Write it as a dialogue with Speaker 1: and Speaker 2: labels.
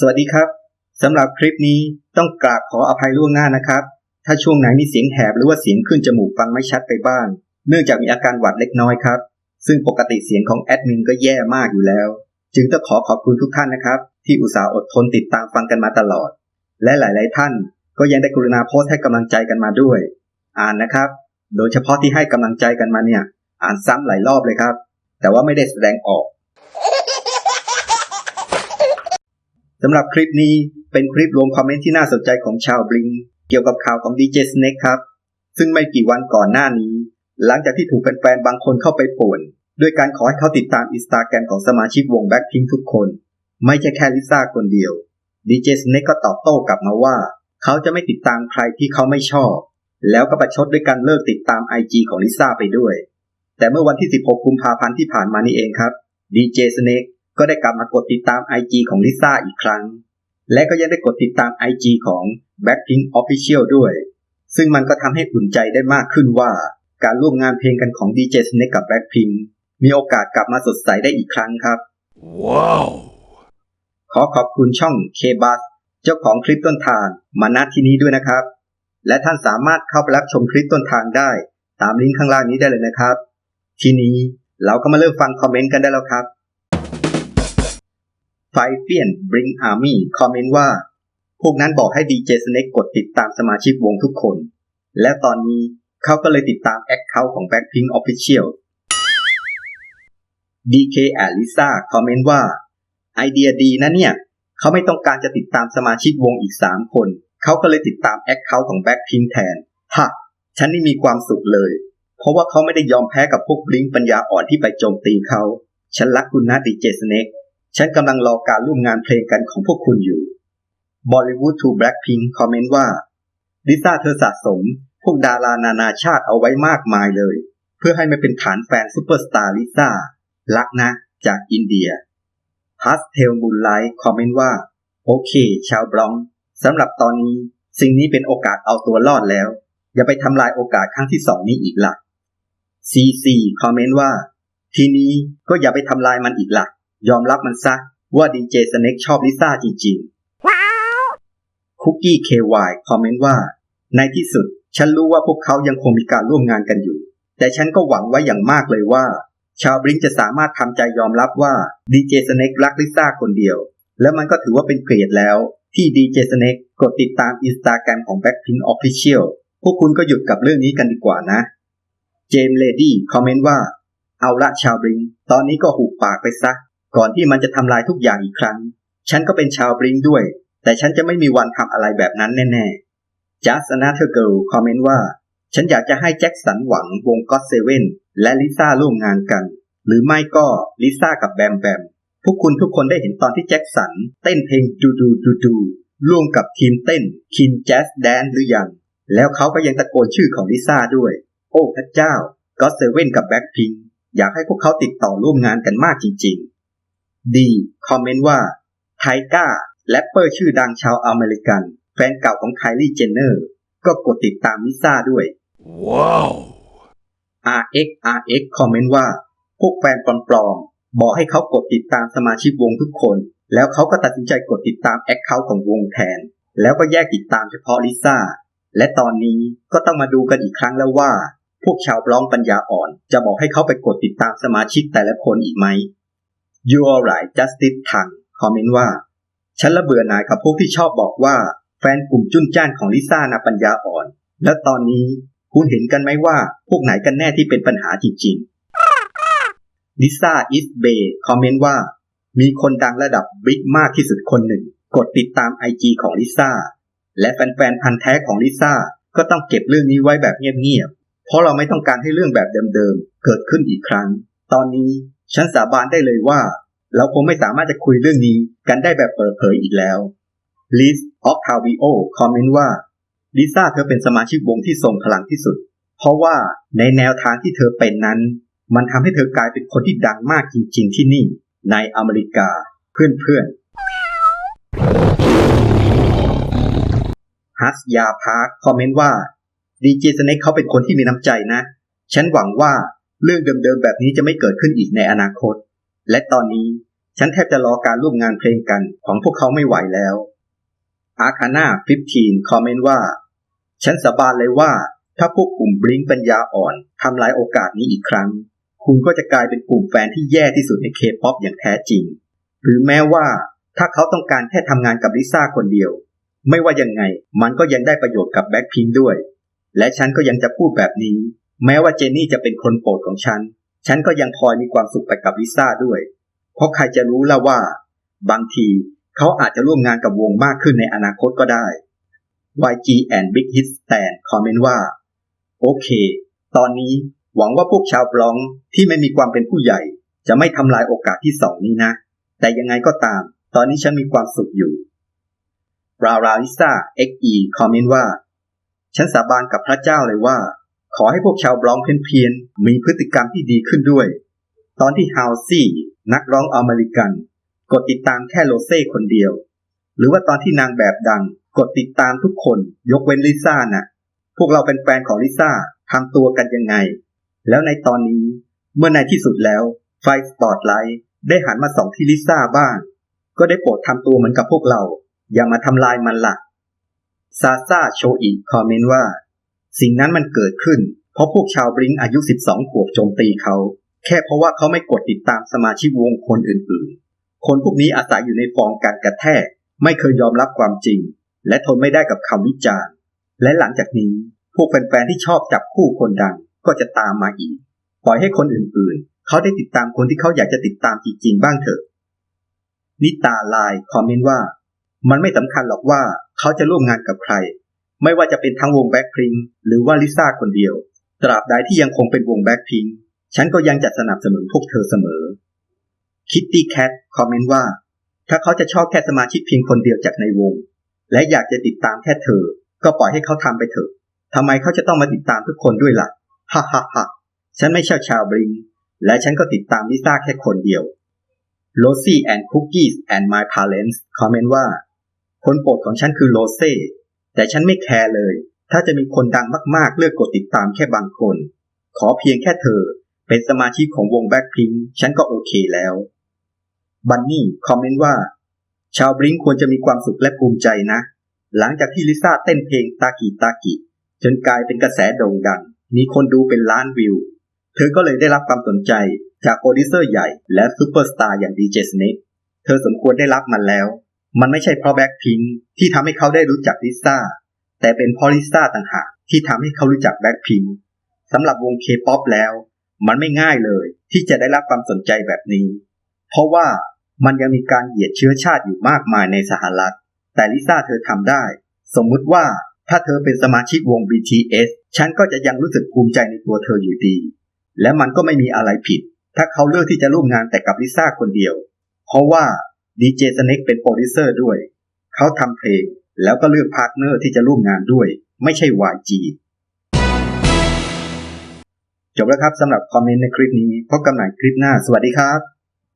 Speaker 1: สวัสดีครับสำหรับคลิปนี้ต้องกราบขออภัยล่วงหน้านะครับ ถ้าช่วงไหนมีเสียงแหบหรือว่าเสียงขึ้นจมูกฟังไม่ชัดไปบ้าง เนื่องจากมีอาการหวัดเล็กน้อยครับ ซึ่งปกติเสียงของแอดมินก็แย่มากอยู่แล้ว จึงต้องขอขอบคุณทุกท่านนะครับ ที่อุตส่าห์อดทนติดตามฟังกันมาตลอด และหลาย ๆ ท่าน ก็ยังได้กรุณาโพสต์ให้กำลังใจกันมาด้วย อ่านนะครับ โดยเฉพาะที่ให้กำลังใจกันมาเนี่ย อ่านซ้ำหลายรอบเลยครับ แต่ว่าไม่ได้แสดงออก สำหรับคลิปนี้เป็นคลิปรวมคอมเมนต์ที่น่าสนใจของชาวบลิงเกี่ยวกับข่าวของ DJ Snake ครับ ซึ่งไม่กี่วันก่อนหน้านี้ หลังจากที่ถูกแฟนๆบางคนเข้าไปป่วน ด้วยการขอให้เขาติดตามอินสตาแกรมของสมาชิกวงแบ็คพิงทุกคน ไม่ใช่แค่ลิซ่าคนเดียว DJ Snake ก็ตอบโต้กลับมาว่า เขาจะไม่ติดตามใครที่เขาไม่ชอบ แล้วก็ประชดด้วยการเลิกติดตาม IG ของลิซ่าไปด้วย แต่เมื่อวันที่ 16 กุมภาพันธ์ที่ผ่านมานี่เองครับ DJ Snake ก็ ได้กลับมากดติดตาม IG ของลิซ่าอีกครั้ง และก็ยังได้กดติดตาม IG ของ Blackpink Official ด้วย ซึ่งมันก็ทำให้อุ่นใจได้มากขึ้นว่า การร่วมงานเพลงกันของ DJ Snake กับ Blackpink มีโอกาสกลับมาสดใสได้อีกครั้งครับ
Speaker 2: Wow.
Speaker 1: ขอขอบคุณช่อง k b u s เจ้าของคลิปต้นทางมาณที่นี้ด้วยนะครับ และท่านสามารถเข้าไปรับชมคลิปต้นทางได้ ตามลิงก์ข้างล่างนี้ได้เลยนะครับ ทีนี้เราก็มาเริ่มฟังคอมเมนต์กันได้แล้วครับ ไฟเปียน Bring Army คอมเมนต์ว่า พวกนั้นบอกให้ DJ Snake กกดติดตามสมาชิกวงทุกคน และตอนนี้เขาก็เลยติดตามแอคเคาท์ของ Blackpink Official DK แอลิซ่าคอมเมนต์ว่า ไอเดียดีนะเนี่ย เขาไม่ต้องการจะติดตามสมาชิกวงอีก 3 คน เขาก็เลยติดตามแอคเคาท์ของ Blackpink แทนฮะฉันนี่มีความสุขเลย เพราะว่าเขาไม่ได้ยอมแพ้กับพวกบลิงปัญญาอ่อนที่ไปโจมตีเขา ฉันรักคุณนะดีเจสเน็ก ฉันกำลังรอการร่วมงานเพลงกันของพวกคุณอยู่ Bollywood to Blackpink คอมเมนต์ว่าลิซ่าเธอสะสม พวกดารานานาชาติเอาไว้มากมายเลย เพื่อให้มาเป็นฐานแฟนซูเปอร์สตาร์ลิซ่ารักนะ จากอินเดียพาสเทลมูลไลท์คอมเมนต์ว่า โอเค ชาวบล็องสำหรับตอนนี้ สิ่งนี้เป็นโอกาสเอาตัวรอดแล้ว อย่าไปทำลายโอกาสครั้งที่สองนี้อีกละ่ะ CC คอมเมนต์ว่า ทีนี้ก็อย่าไปทำลายมันอีกละ่ะ ยอมรับมันซะว่าดีเจสเน็กชอบลิซ่าจริงๆ คุกกี้ KY คอมเมนต์ว่า ในที่สุด ฉันรู้ว่าพวกเขายังคงมีการร่วมงานกันอยู่ แต่ฉันก็หวังไว้อย่างมากเลยว่า ชาวบลิงจะสามารถทำใจยอมรับว่าดีเจสเน็กรักลิซ่าคนเดียว และมันก็ถือว่าเป็นเกรดแล้ว ที่ดีเจสเน็กกดติดตามอินสตาแกรมของ Blackpink Official พวกคุณก็หยุดกับเรื่องนี้กันดีกว่านะ เจมเลดี้คอมเมนต์ว่า เอาละชาวบลิง ตอนนี้ก็หูปากไปซะ ก่อนที่มันจะทำลายทุกอย่างอีกครั้ง ฉันก็เป็นชาวบลิงด้วย แต่ฉันจะไม่มีวันทำอะไรแบบนั้นแน่ๆ Just Another Girl คอมเมนต์ว่า ฉันอยากจะให้แจ็คสันหวังวงก็อตเซเว่นและลิซ่าร่วมงานกัน หรือไม่ก็ลิซ่ากับแบมแบม พวกคุณทุกคนได้เห็นตอนที่แจ็คสันเต้นเพลงดูดูดูดูร่วมกับทีมเต้นคินแจ z แดนหรือยัง แล้วเขาก็ยังตะโกนชื่อของลิซ่าด้วย โอ้พระเจ้าก็อตเซเว่นกับแบ็คพิงอยากให้พวกเขาติดต่อร่วมงานกันมากจริง ๆ ดี คอมเมนต์ว่า ไทก้าแรปเปอร์ชื่อดังชาวอเมริกัน แฟนเก่าของไคลี่เจนเนอร์ ก็กดติดตามลิซ่าด้วย
Speaker 2: Wow.
Speaker 1: RX RX คอมเมนต์ว่า พวกแฟนปลอมๆ บอกให้เขากดติดตามสมาชิกวงทุกคน แล้วเขาก็ตัดสินใจกดติดตามแอคเคาท์ของวงแทน แล้วก็แยกติดตามเฉพาะลิซ่า และตอนนี้ก็ต้องมาดูกันอีกครั้งแล้วว่า พวกชาวบล็องปัญญาอ่อน จะบอกให้เขาไปกดติดตามสมาชิกแต่ละคนอีกไหม You alright Justice ทังคอมเมนต์ว่า ฉันละเบื่อหน่ายกับพวกที่ชอบบอกว่า แฟนกลุ่มจุนจ้านของลิซ่านาปัญญาอ่อน และตอนนี้คุณเห็นกันไหมว่า พวกไหนกันแน่ที่เป็นปัญหาจริงๆลิซ่าอิสเบย์คอมเมนต์ว่า มีคนดังระดับบิ๊กมากที่สุดคนหนึ่ง กดติดตามไอจีของลิซ่าและแฟนๆพันธ์แท้ของลิซ่าก็ต้องเก็บเรื่องนี้ไว้แบบเงียบๆเพราะเราไม่ต้องการให้เรื่องแบบเดิมๆเกิดขึ้นอีกครั้ง ตอนนี้ ฉันสาบานได้เลยว่า เราคงไม่สามารถจะคุยเรื่องนี้กันได้แบบเปิดเผยอีกแล้วลิสออฟทาวิโอคอมเมนต์ว่าลิซ่าเธอเป็นสมาชิกวงที่ทรงพลังที่สุด เพราะว่าในแนวทางที่เธอเป็นนั้น มันทำให้เธอกลายเป็นคนที่ดังมากจริง ๆ ที่นี่ ในอเมริกา เพื่อนๆฮัสยาพาร์คคอมเมนต์ว่าดีเจสเน็กเขาเป็นคนที่มีน้ำใจนะ ฉันหวังว่า เรื่องเดิมๆแบบนี้จะไม่เกิดขึ้นอีกในอนาคต และตอนนี้ฉันแทบจะรอการร่วมงานเพลงกันของพวกเขาไม่ไหวแล้วอาคาน่า15 คอมเมนต์ว่า ฉันสาบานเลยว่า ถ้าพวกกลุ่มบลิงปัญญาอ่อนทำลายโอกาสนี้อีกครั้ง คุณก็จะกลายเป็นกลุ่มแฟนที่แย่ที่สุดในเคป๊อปอย่างแท้จริง หรือแม้ว่าถ้าเขาต้องการแค่ทำงานกับลิซ่าคนเดียว ไม่ว่ายังไง มันก็ยังได้ประโยชน์กับแบ็คพิงด้วย และฉันก็ยังจะพูดแบบนี้ แม้ว่าเจนนี่จะเป็นคนโปรดของฉัน ฉันก็ยังพลอยมีความสุขไปกับลิซ่าด้วย เพราะใครจะรู้ล่ะว่า บางทีเขาอาจจะร่วมงานกับวงมากขึ้นในอนาคตก็ได้ YG and Big Hit Stand คอมเมนต์ว่า โอเค ตอนนี้หวังว่าพวกชาวบลองที่ไม่มีความเป็นผู้ใหญ่ จะไม่ทำลายโอกาสที่สองนี้นะ แต่ยังไงก็ตาม ตอนนี้ฉันมีความสุขอยู่ ราราลิซ่า XE คอมเมนต์ว่า ฉันสาบานกับพระเจ้าเลยว่า ขอให้พวกชาวบลองเพียนๆมีพฤติกรรมที่ดีขึ้นด้วย ตอนที่ฮาวซี่ นักร้องอเมริกัน กดติดตามแค่โรเซ่คนเดียว หรือว่าตอนที่นางแบบดัง กดติดตามทุกคนยกเว้นลิซ่าน่ะ พวกเราเป็นแฟนของลิซ่าทำตัวกันยังไง แล้วในตอนนี้เมื่อในที่สุดแล้ว ไฟสปอตไลท์ได้หันมาส่องที่ลิซ่าบ้าง ก็ได้โปรดทำตัวเหมือนกับพวกเรา อย่ามาทำลายมันละ่ะซาซาโชอิคอมเมนต์ว่า สิ่งนั้นมันเกิดขึ้น เพราะพวกชาวบลิงอายุ 12 ขวบโจมตีเขา แค่เพราะว่าเขาไม่กดติดตามสมาชิกวงคนอื่นๆ คนพวกนี้อาศัยอยู่ในฟองการกระแทก ไม่เคยยอมรับความจริง และทนไม่ได้กับคำวิจารณ์ และหลังจากนี้ พวกแฟนๆที่ชอบจับคู่คนดังก็จะตามมาอีก ปล่อยให้คนอื่นๆ เขาได้ติดตามคนที่เขาอยากจะติดตามจริงๆ บ้างเถอะนิตาไลน์คอมเมนต์ว่า มันไม่สำคัญหรอกว่าเขาจะร่วมงานกับใคร ไม่ว่าจะเป็นทั้งวงแบ็คพิงหรือว่าลิซ่าคนเดียว ตราบใดที่ยังคงเป็นวงแบ็คพิงฉันก็ยังจะสนับสนุนพวกเธอเสมอ คิตตี้แคทคอมเมนต์ว่า ถ้าเขาจะชอบแค่สมาชิกเพียงคนเดียวจากในวง และอยากจะติดตามแค่เธอ ก็ปล่อยให้เขาทำไปเถอะทำไมเขาจะต้องมาติดตามทุกคนด้วยล่ะฮ่าฮ่าฮ่าฉันไม่ใช่ชาวบริง และฉันก็ติดตามลิซ่าแค่คนเดียว Rosie and Cookies and My Parents คอมเมนต์ว่า คนโปรดของฉันคือโรเซ่ แต่ฉันไม่แคร์เลย ถ้าจะมีคนดังมากๆ เลือกกดติดตามแค่บางคน ขอเพียงแค่เธอ เป็นสมาชิกของวงแบ็คพิงฉันก็โอเคแล้ว บันนี่คอมเมนต์ว่า ชาวบลิงควรจะมีความสุขและภูมิใจนะ หลังจากที่ลิซ่าเต้นเพลงตากิตากิจนกลายเป็นกระแสโด่งดัง มีคนดูเป็นล้านวิว เธอก็เลยได้รับความสนใจจากโปรดิวเซอร์ใหญ่และซูเปอร์สตาร์อย่างดีเจสเนกเธอสมควรได้รับมันแล้ว มันไม่ใช่เพราะแบ็คพิงที่ทำให้เขาได้รู้จักลิซ่า แต่เป็นเพราะลิซ่าต่างหากที่ทำให้เขารู้จักแบ็คพิงสำหรับวงเคป๊อปแล้ว มันไม่ง่ายเลยที่จะได้รับความสนใจแบบนี้ เพราะว่ามันยังมีการเหยียดเชื้อชาติอยู่มากมายในสหรัฐ แต่ลิซ่าเธอทำได้ สมมุติว่าถ้าเธอเป็นสมาชิกวง BTS ฉันก็จะยังรู้สึกภูมิใจในตัวเธออยู่ดี และมันก็ไม่มีอะไรผิด ถ้าเขาเลือกที่จะร่วมงานแต่กับลิซ่าคนเดียว เพราะว่า ดีเจสเน็กเป็นโปรดิวเซอร์ด้วย เขาทำเพลงแล้วก็เลือกพาร์ทเนอร์ที่จะร่วมงานด้วย ไม่ใช่ YG จบแล้วครับสำหรับคอมเมนต์ในคลิปนี้พบกันใหม่คลิปหน้า สวัสดีครับ